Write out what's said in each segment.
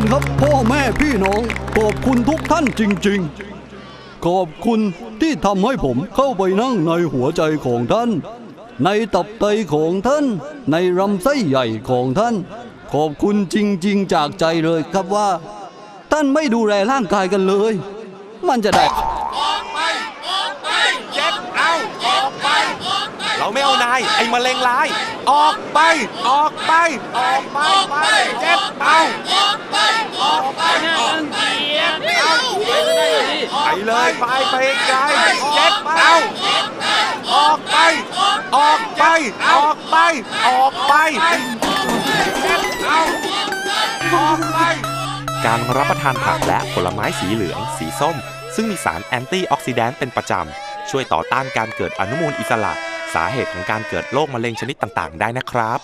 คุณครับพ่อแม่พี่น้อง ขอบคุณทุกท่านจริง ๆ ขอบคุณที่ทำให้ผมเข้าไปนั่งในหัวใจของท่าน ในตับไตของท่าน ในลำไส้ใหญ่ของท่าน ขอบคุณจริง ๆ จากใจเลยครับว่า ท่านไม่ดูแลร่างกายกันเลย มันจะได้เจ็ดเอาออกไปเราไม่เอานาย ไอ้มะเร็งร้าย ออกไป ออกไป ออกไปเจ็ดเอา ออกไปออกไปออกไปไปเลยไปไปไกลเจ็ดเอาออกไป ออกไป ออกไป ออกไปเจ็ดเอาออกไปการรับประทานผักและผลไม้สีเหลือง สีส้ม ซึ่งมีสารแอนตี้ออกซิแดนต์เป็นประจำ ช่วยต่อต้านการเกิดอนุมูลอิสระ สาเหตุของการเกิดโรคมะเร็งชนิดต่างๆ ได้นะครับ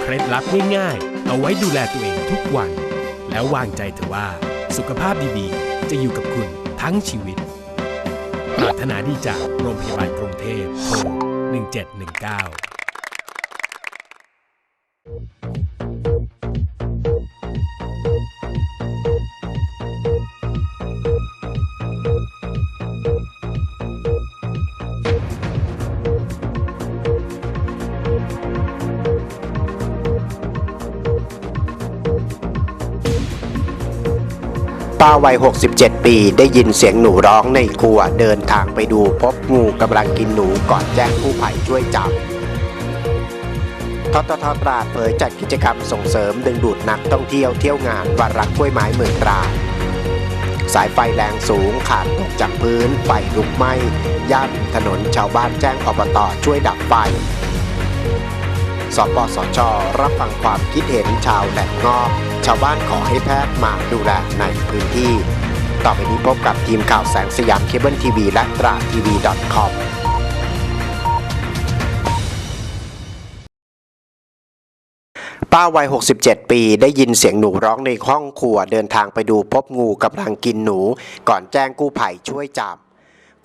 เคล็ดลับง่ายๆ เอาไว้ดูแลตัวเองทุกวัน แล้ววางใจเถอะว่า สุขภาพดีๆ จะอยู่กับคุณทั้งชีวิต ปรารถนาดีจากโรงพยาบาลกรุงเทพโทร1719 วัย 67 ปี ได้ยินเสียงหนูร้องในครัว เดินทางไปดูพบงูกำลังกินหนูก่อนแจ้งกู้ภัยช่วยจับทททตราดเผยจัดกิจกรรมส่งเสริมดึงดูดนักท่องเที่ยวเที่ยวงานวันรักกล้วยไม้เมืองตราดสายไฟแรงสูงขาดตกจากพื้นไฟลุกไหม้ย่านถนนชาวบ้านแจ้งอบตช่วยดับไฟ สปสช รับฟังความคิดเห็นชาวแหลกงอบชาวบ้านขอให้แพทย์มาดูแลในพื้นที่ ต่อไปนี้พบกับทีมข่าวแสงสยามเคเบิลทีวีและตราทีวี .com ป้าวัย 67 ปี ได้ยินเสียงหนูร้องในห้องครัวเดินทางไปดูพบงูกำลังกินหนู ก่อนแจ้งกู้ภัยช่วยจับ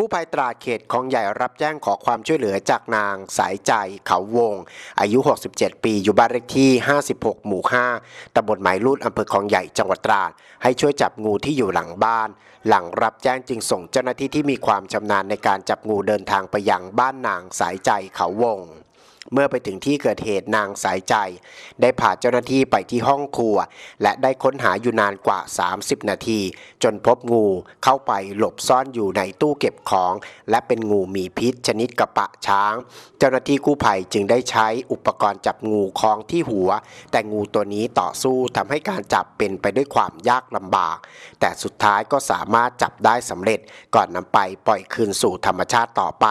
กู้ภัยตราเขตคลองใหญ่รับแจ้งขอความช่วยเหลือจากนางสายใจเขาวง อายุ 67 ปี อยู่บ้านเลขที่ 56 หมู่ 5ตำบลไม้รูดอำเภอคลองใหญ่จังหวัดตราด ให้ช่วยจับงูที่อยู่หลังบ้าน หลังรับแจ้งจึงส่งเจ้าหน้าที่ที่มีความชำนาญในการจับงูเดินทางไปยังบ้านนางสายใจเขาวง เมื่อไปถึงที่เกิดเหตุนางสายใจ ได้พาเจ้าหน้าที่ไปที่ห้องครัว และได้ค้นหาอยู่นานกว่า 30 นาที จนพบงูเข้าไปหลบซ่อนอยู่ในตู้เก็บของ และเป็นงูมีพิษชนิดกระปะช้าง เจ้าหน้าที่กู้ภัยจึงได้ใช้อุปกรณ์จับงูคล้องที่หัว แต่งูตัวนี้ต่อสู้ทำให้การจับเป็นไปด้วยความยากลำบาก แต่สุดท้ายก็สามารถจับได้สำเร็จก่อนนำไปปล่อยคืนสู่ธรรมชาติต่อไป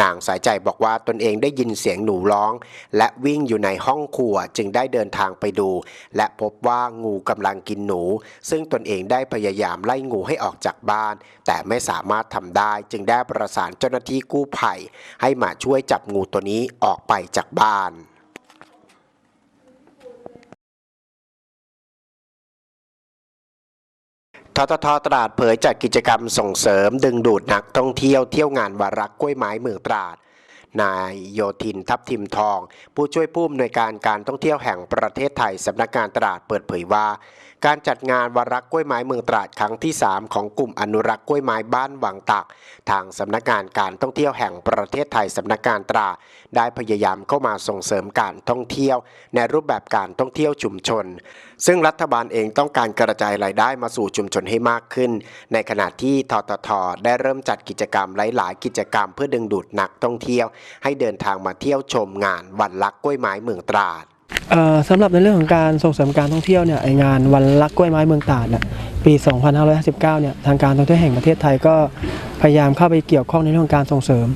นางสายใจบอกว่าตนเองได้ยินเสียงหนูร้อง และวิ่งอยู่ในห้องครัวจึงได้เดินทางไปดู และพบว่างูกำลังกินหนู ซึ่งตนเองได้พยายามไล่งูให้ออกจากบ้าน แต่ไม่สามารถทำได้จึงได้ประสานเจ้าหน้าที่กู้ภัย ให้มาช่วยจับงูตัวนี้ออกไปจากบ้าน ทททตราดเผยจัดกิจกรรมส่งเสริมดึงดูดนักท่องเที่ยวเที่ยวงานวารักกล้วยไม้เมืองตราด นายโยธินทัพทิมทอง ผู้ช่วยผู้อำนวยการการท่องเที่ยวแห่งประเทศไทยสำนักงานตราดเปิดเผยว่า การจัดงานวารักกล้วยไม้เมืองตราดครั้งที่ 3 ของกลุ่มอนุรักษ์กล้วยไม้บ้านวังตัก ทางสำนักงานการท่องเที่ยวแห่งประเทศไทยสำนักงานตราได้พยายามเข้ามาส่งเสริมการท่องเที่ยว ในรูปแบบการท่องเที่ยวชุมชน ซึ่งรัฐบาลเองต้องการกระจายรายได้มาสู่ชุมชนให้มากขึ้น ในขณะที่ทททได้เริ่มจัดกิจกรรมหลาย ๆ กิจกรรมเพื่อดึงดูดนักท่องเที่ยว ให้เดินทางมาเที่ยวชมงานวันลักกล้วยไม้เมืองตราด สำหรับในเรื่องของการส่งเสริมการท่องเที่ยวเนี่ยไองานวันรักกล้วยไม้เมืองตาดเนี่ยปี 2559 เนี่ยทางการท่องเที่ยวแห่งประเทศไทยก็พยายามเข้าไปเกี่ยวข้องในเรื่องของการส่งเสริม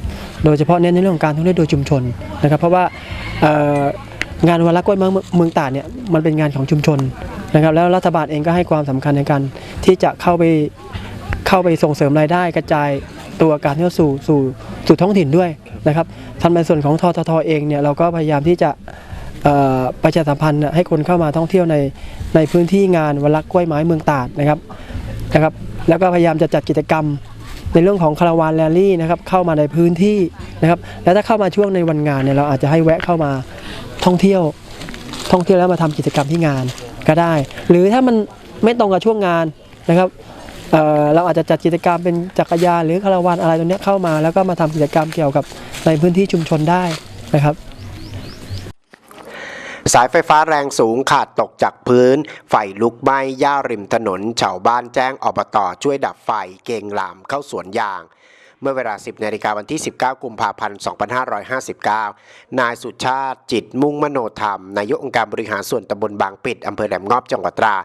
โดยเฉพาะเน้นในเรื่องของการท่องเที่ยวโดยชุมชนนะครับ เพราะว่างานวันรักกล้วยไม้เมืองตาดเนี่ยมันเป็นงานของชุมชนนะครับ แล้วรัฐบาลเองก็ให้ความสำคัญในการที่จะเข้าไปเข้าไปส่งเสริมรายได้กระจายตัวการเที่ยวสู่สู่สู่ท้องถิ่นด้วยนะครับทำในส่วนของทททเองเนี่ยเราก็พยายามที่จะ ประชาสัมพันธ์ให้คนเข้ามาท่องเที่ยวในในพื้นที่งานวันรักกล้วยไม้เมืองตาดนะครับนะครับ แล้วก็พยายามจะจัดกิจกรรมในเรื่องของคาราวานแรลลี่นะครับเข้ามาในพื้นที่นะครับ แล้วถ้าเข้ามาช่วงในวันงานเนี่ยเราอาจจะให้แวะเข้ามาท่องเที่ยว ท่องเที่ยวแล้วมาทำกิจกรรมที่งานก็ได้ หรือถ้ามันไม่ตรงกับช่วงงานนะครับเเราอาจจะจัดกิจกรรมเป็นจักรยานหรือคาราวานอะไรตรงนี้เข้ามา แล้วก็มาทำกิจกรรมเกี่ยวกับในพื้นที่ชุมชนได้นะครับ สายไฟฟ้าแรงสูงขาดตกจากพื้น ไฟลุกไหม้ย่าริมถนนชาวบ้านแจ้งอบตช่วยดับไฟเกงลามเข้าสวนยาง เมื่อเวลา 10นาฬิกาวันที่ 19 กุมภาพันธ์ 2559 นายสุชาติจิตมุ่งมโนธรรม นายกองค์การบริหารส่วนตำบลบางปิดอำเภอแหลมงอบจังหวัดตรา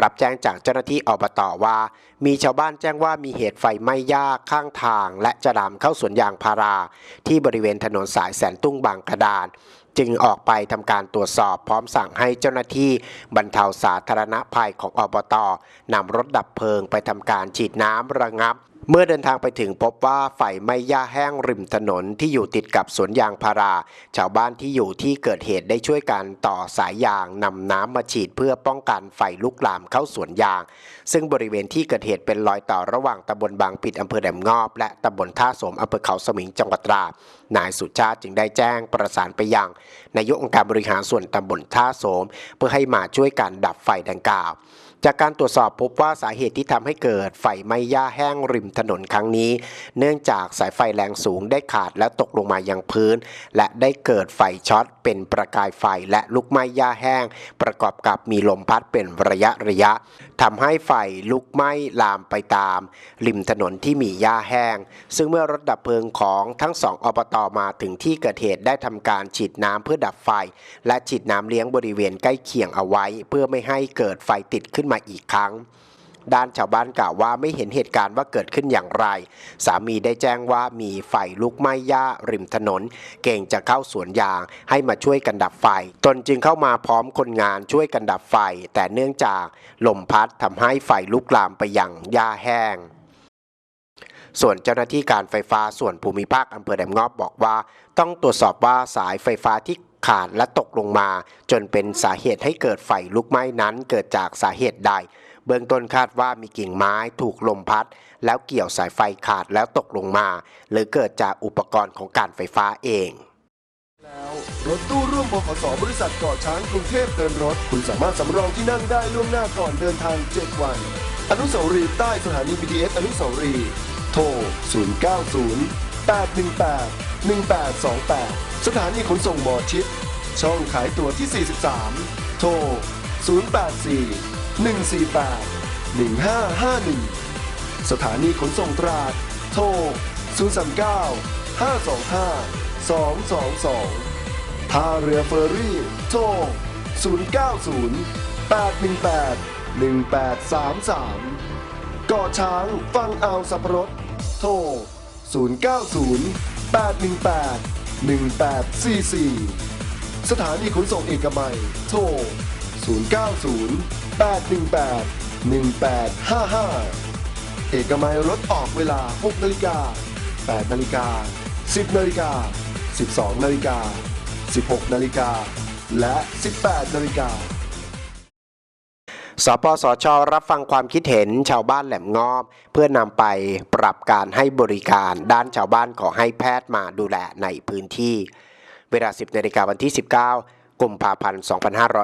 รับแจ้งจากเจ้าหน้าที่อบตว่า มีชาวบ้านแจ้งว่ามีเหตุไฟไหม้หญ้าข้างทาง และจะลามเข้าสวนยางพารา ที่บริเวณถนนสายแสนตุ้งบางกระดานจึงออกไปทำการตรวจสอบพร้อมสั่งให้เจ้าหน้าที่บรรเทาสาธารณภัยของอบตนำรถดับเพลิงไปทำการฉีดน้ำระงับ เมื่อเดินทางไปถึงพบว่าไฟไหม้หญ้าแห้งริมถนนที่อยู่ติดกับสวนยางพารา ชาวบ้านที่อยู่ที่เกิดเหตุได้ช่วยกันต่อสายยางนำน้ำมาฉีดเพื่อป้องกันไฟลุกลามเข้าสวนยาง ซึ่งบริเวณที่เกิดเหตุเป็นรอยต่อระหว่างตำบลบางปิดอำเภอแหลมงอบ และตำบลท่าสมอำเภอเขาสมิงจังหวัดตราดนายสุชาติจึงได้แจ้งประสานไปยังนายกองค์การบริหารส่วนตำบลท่าโสม เพื่อให้มาช่วยกันดับไฟดังกล่าว จากการตรวจสอบพบว่าสาเหตุที่ทำให้เกิดไฟไหม้หญ้าแห้งริมถนนครั้งนี้ เนื่องจากสายไฟแรงสูงได้ขาดและตกลงมายังพื้น และได้เกิดไฟช็อต เป็นประกายไฟและลุกไหม้หญ้าแห้ง ประกอบกับมีลมพัดเป็นระยะระยะ ทำให้ไฟลุกไหม้ลามไปตาม ริมถนนที่มีหญ้าแห้ง ซึ่งเมื่อรถดับเพลิงของทั้งสองอบตมาถึงที่เกิดเหตุได้ทำการฉีดน้ำเพื่อดับไฟ และฉีดน้ำเลี้ยงบริเวณใกล้เคียงเอาไว้ เพื่อไม่ให้เกิดไฟติดขึ้นมาอีกครั้ง ด้านชาวบ้านกล่าวว่าไม่เห็นเหตุการณ์ว่าเกิดขึ้นอย่างไร สามีได้แจ้งว่ามีไฟลุกไหม้หญ้าริมถนน เก่งจะเข้าสวนยางให้มาช่วยกันดับไฟ ตนจึงเข้ามาพร้อมคนงานช่วยกันดับไฟ แต่เนื่องจากลมพัดทำให้ไฟลุกลามไปยังหญ้าแห้งส่วนเจ้าหน้าที่การไฟฟ้าส่วนภูมิภาคอำเภอแหลมงอบบอกว่า ต้องตรวจสอบว่าสายไฟฟ้าที่ขาดและตกลงมา จนเป็นสาเหตุให้เกิดไฟลุกไหม้นั้นเกิดจากสาเหตุใด เบื้องต้นคาดว่ามีกิ่งไม้ถูกลมพัด แล้วเกี่ยวสายไฟขาดแล้วตกลงมา หรือเกิดจากอุปกรณ์ของการไฟฟ้าเองแล้วรถตู้ร่วมบขสบริษัทเกาะช้างกรุงเทพเดินรถ คุณสามารถสำรองที่นั่งได้ล่วงหน้าก่อนเดินทาง 7 วัน อนุสาวรีย์ใต้สถานี BTS อนุสาวรีย์โทร 090 818 1828 สถานีขนส่งหมอชิด ช่องขายตั๋วที่ 43 โทร 084 148 1551 สถานีขนส่งตราด โทร 039 525 222 ท่าเรือเฟอร์รี่ โทร 090 818 1833 ก่อช้างฟังเอาสับปะรด โทร 090 818 1844 สถานีขนส่งเอกมัย โทร 090 818 1855 เอกมัยรถออกเวลา 6นาฬิกา8นาฬิกา 10นาฬิกา 12นาฬิกา 16นาฬิกา และ 18นาฬิกาสปสช รับฟังความคิดเห็นชาวบ้านแหลมงอบ เพื่อนำไปปรับการให้บริการด้านชาวบ้านขอให้แพทย์มาดูแลในพื้นที่ เวลา 10นาฬิกาวันที่ 19 กุมภาพันธ์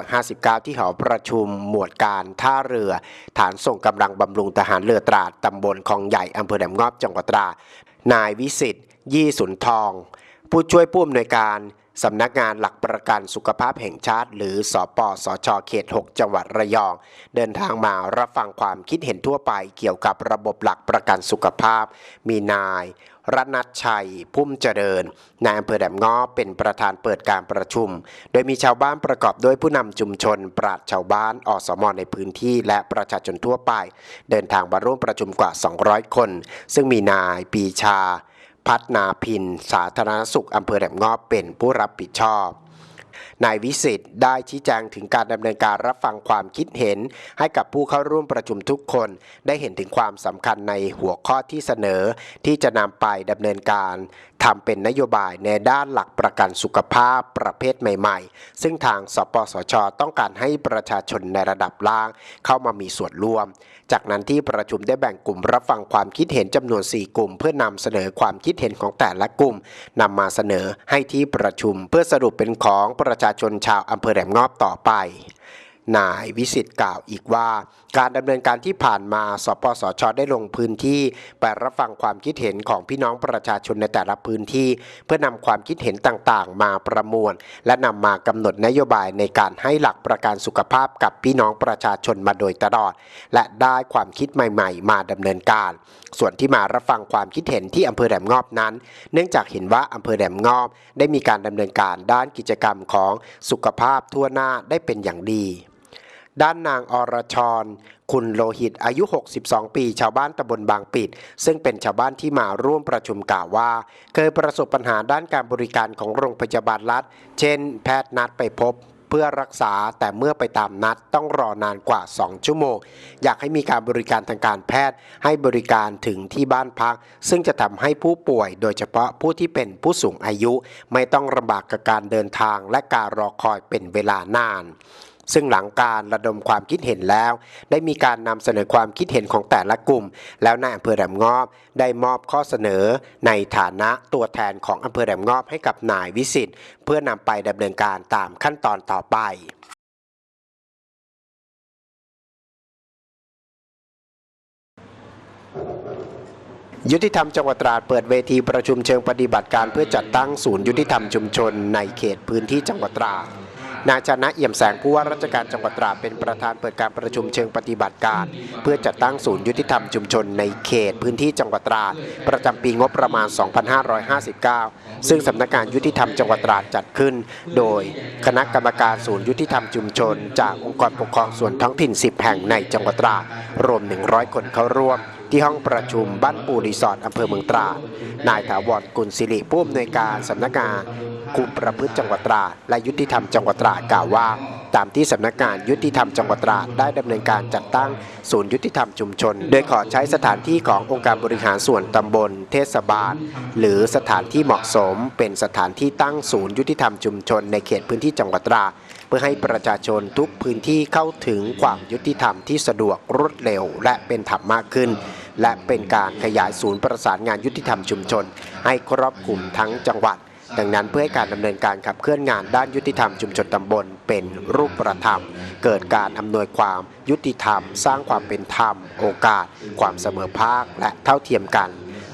2559 ที่หอประชุมหมวดการท่าเรือ ฐานส่งกำลังบำรุงทหารเรือตราดตำบลคลองใหญ่อำเภอแหลมงอบจังหวัดตราดนายวิสิทธิ์ยี่สุนทอง ผู้ช่วยผู้อำนวยการสำนักงานหลักประกันสุขภาพแห่งชาติ หรือสอปสชเขต 6 จังหวัดระยอง เดินทางมารับฟังความคิดเห็นทั่วไปเกี่ยวกับระบบหลักประกันสุขภาพ มีนาย รนัชชัย พุ่มเจริญนายอำเภอแหลมง้อเป็นประธานเปิดการประชุม โดยมีชาวบ้านประกอบด้วยผู้นำชุมชน ปราชชาวบ้านอสมในพื้นที่ และประชาชนทั่วไป เดินทางมาร่วมประชุมกว่า 200 คน ซึ่งมีนายปีชา พัฒนาพิน สาธารณสุขอำเภอแหลมงอเป็นผู้รับผิดชอบ นายวิสิทธิ์ได้ชี้แจงถึงการดำเนินการรับฟังความคิดเห็น ให้กับผู้เข้าร่วมประชุมทุกคน ได้เห็นถึงความสำคัญในหัวข้อที่เสนอ ที่จะนำไปดำเนินการทำเป็นนโยบายในด้านหลักประกันสุขภาพประเภทใหม่ ๆ ซึ่งทางสปสช ต้องการให้ประชาชนในระดับล่าง เข้ามามีส่วนร่วม จากนั้นที่ประชุมได้แบ่งกลุ่มรับฟังความคิดเห็นจำนวน 4 กลุ่ม เพื่อนำเสนอความคิดเห็นของแต่ละกลุ่มนำมาเสนอให้ที่ประชุมเพื่อสรุปเป็นของประชาาชนชาวอำเภอแหลมงอบต่อไป นายวิสิทธิ์กล่าวอีกว่า การดำเนินการที่ผ่านมาสปสชได้ลงพื้นที่ไปรับฟังความคิดเห็นของพี่น้องประชาชนในแต่ละพื้นที่ เพื่อนำความคิดเห็นต่างๆ มาประมวล และนำมากำหนดนโยบายในการให้หลักประกันสุขภาพกับพี่น้องประชาชนมาโดยตลอด และได้ความคิดใหม่ๆ มาดำเนินการ ส่วนที่มารับฟังความคิดเห็นที่อำเภอแหลมงอบนั้น เนื่องจากเห็นว่าอำเภอแหลมงอบ ได้มีการดำเนินการด้านกิจกรรมของสุขภาพทั่วหน้าได้เป็นอย่างดี ด้านนางอรชร คุณโลหิตอายุ 62 ปี ชาวบ้านตำบลบางปิด ซึ่งเป็นชาวบ้านที่มาร่วมประชุมกล่าวว่า เคยประสบปัญหาด้านการบริการของโรงพยาบาลรัฐ เช่น แพทย์นัดไปพบเพื่อรักษาแต่เมื่อไปตามนัดต้องรอนานกว่า 2 ชั่วโมง อยากให้มีการบริการทางการแพทย์ ให้บริการถึงที่บ้านพัก ซึ่งจะทำให้ผู้ป่วยโดยเฉพาะผู้ที่เป็นผู้สูงอายุ ไม่ต้องลำบากกับการเดินทางและการรอคอยเป็นเวลานาน ซึ่งหลังการระดมความคิดเห็นแล้ว ได้มีการนำเสนอความคิดเห็นของแต่ละกลุ่ม แล้วนายอำเภอแหลมงอบได้มอบข้อเสนอ ในฐานะตัวแทนของอำเภอแหลมงอบให้กับนายวิสิทธิ์เพื่อนำไปดำเนินการตามขั้นตอนต่อไปยุติธรรมจังหวัดตราดเปิดเวทีประชุมเชิงปฏิบัติการเพื่อจัดตั้งศูนย์ยุติธรรมชุมชนในเขตพื้นที่จังหวัดตราด นายชนะเอี่ยมแสงผู้ว่าราชการจังหวัดตราดเป็นประธานเปิดการประชุมเชิงปฏิบัติการ เพื่อจัดตั้งศูนย์ยุติธรรมชุมชนในเขตพื้นที่จังหวัดตราดประจำปีงบประมาณ 2559 ซึ่งสำนักงานยุติธรรมจังหวัดตราดจัดขึ้น โดยคณะกรรมการศูนย์ยุติธรรมชุมชน จากองค์กรปกครองส่วนท้องถิ่น 10 แห่งในจังหวัดตราดรวม 100 คนเข้าร่วม ที่ห้องประชุมบ้านปูรีสอร์ทอำเภอเมืองตราด นายถาวรกุลศิริผู้อำนวยการสำนักงานคุมประพฤติจังหวัดตราดและยุติธรรมจังหวัดตราดกล่าวว่า ตามที่สำนักงานยุติธรรมจังหวัดตราดได้ดำเนินการจัดตั้งศูนย์ยุติธรรมชุมชน โดยขอใช้สถานที่ขององค์การบริหารส่วนตำบล เทศบาล หรือสถานที่เหมาะสม เป็นสถานที่ตั้งศูนย์ยุติธรรมชุมชน ในเขตพื้นที่จังหวัดตราดเพื่อให้ประชาชนทุกพื้นที่เข้าถึงความยุติธรรมที่สะดวกรวดเร็ว และเป็นธรรมมากขึ้น และเป็นการขยายศูนย์ประสานงานยุติธรรมชุมชน ให้ครอบคลุมทั้งจังหวัด ดังนั้นเพื่อให้การดำเนินการขับเคลื่อนงานด้านยุติธรรมชุมชนตำบลเป็นรูปประธรรม เกิดการอำนวยความยุติธรรม สร้างความเป็นธรรม โอกาส ความเสมอภาค และเท่าเทียมกัน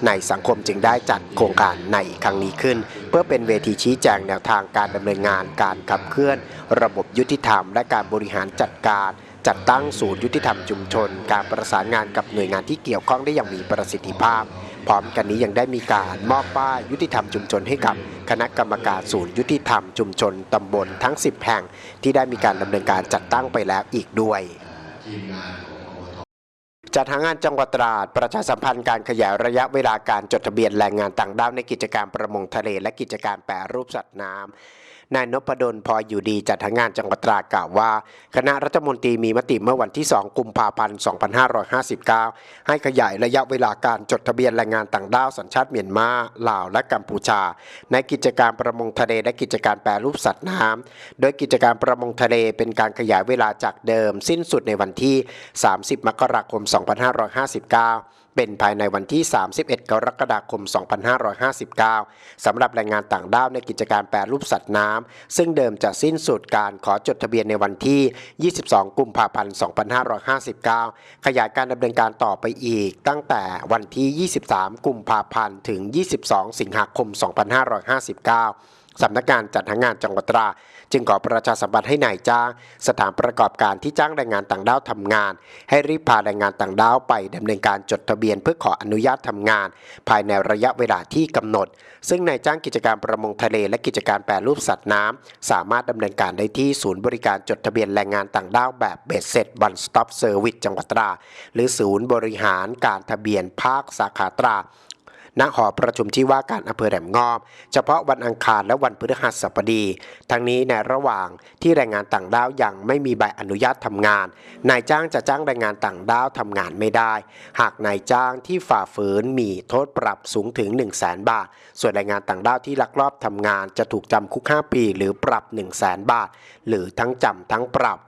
ในสังคมจึงได้จัดโครงการในครั้งนี้ขึ้น เพื่อเป็นเวทีชี้แจงแนวทางการดำเนินงานการขับเคลื่อน ระบบยุติธรรม และการบริหารจัดการ จัดตั้งศูนย์ยุติธรรมชุมชน การประสานงานกับหน่วยงานที่เกี่ยวข้องได้อย่างมีประสิทธิภาพ พร้อมกันนี้ยังได้มีการมอบป้ายยุติธรรมชุมชนให้กับคณะกรรมการศูนย์ยุติธรรมชุมชนตำบลทั้ง 10 แห่ง ที่ได้มีการดำเนินการจัดตั้งไปแล้วอีกด้วยจัดหางานจังหวัดตราดประชาสัมพันธ์การขยายระยะเวลาการจดทะเบียนแรงงานต่างด้าวในกิจการประมงทะเลและกิจการแปรรูปสัตว์น้ำ นายนพดลพออยู่ดีจัดหางานจังหวัดตรากล่าวว่า คณะรัฐมนตรีมีมติเมื่อวันที่ 2 กุมภาพันธ์ 2559 ให้ขยายระยะเวลาการจดทะเบียนแรงงานต่างด้าวสัญชาติเมียนมาลาวและกัมพูชา ในกิจการประมงทะเลและกิจการแปรรูปสัตว์น้ำโดยกิจการประมงทะเลเป็นการขยายเวลาจากเดิม สิ้นสุดในวันที่ 30 มกราคม 2559 เป็นภายในวันที่ 31 กรกฎาคม 2559 สำหรับแรงงานต่างด้าวในกิจการแปรรูปสัตว์น้ำ ซึ่งเดิมจะสิ้นสุดการขอจดทะเบียนในวันที่ 22 กุมภาพันธ์ 2559 ขยายการดำเนินการต่อไปอีก ตั้งแต่วันที่ 23 กุมภาพันธ์ ถึง 22 สิงหาคม 2559 สำนักงานจัดหางานจังหวัดตรา จึงขอประชาสัมพันธ์ให้นายจ้าง สถานประกอบการที่จ้างแรงงานต่างด้าวทำงาน ให้รีบพาแรงงานต่างด้าวไปดำเนินการจดทะเบียนเพื่อขออนุญาตทำงาน ภายในระยะเวลาที่กำหนด ซึ่งนายจ้างกิจการประมงทะเลและกิจการแปรรูปสัตว์น้ำสามารถดำเนินการได้ที่ศูนย์บริการจดทะเบียนแรงงานต่างด้าวแบบเบ็ดเสร็จ One Stop Service จังหวัดตรา หรือศูนย์บริหารการทะเบียนภาคสาขาตรา ณหอประชุมที่ว่าการอำเภอแหลมงอบ เฉพาะวันอังคารและวันพฤหัสบดี ทั้งนี้ในระหว่างที่แรงงานต่างด้าวยังไม่มีใบอนุญาตทำงาน นายจ้างจะจ้างแรงงานต่างด้าวทำงานไม่ได้ หากนายจ้างที่ฝ่าฝืนมีโทษปรับสูงถึง 1 0 0 0 0แบาท ส่วนแรงงานต่างด้าวที่ลักลอบทำงานจะถูกจำคุก 5 ปี หรือปรับ 1 0 0 0 0แบาท หรือทั้งจำทั้งปรับ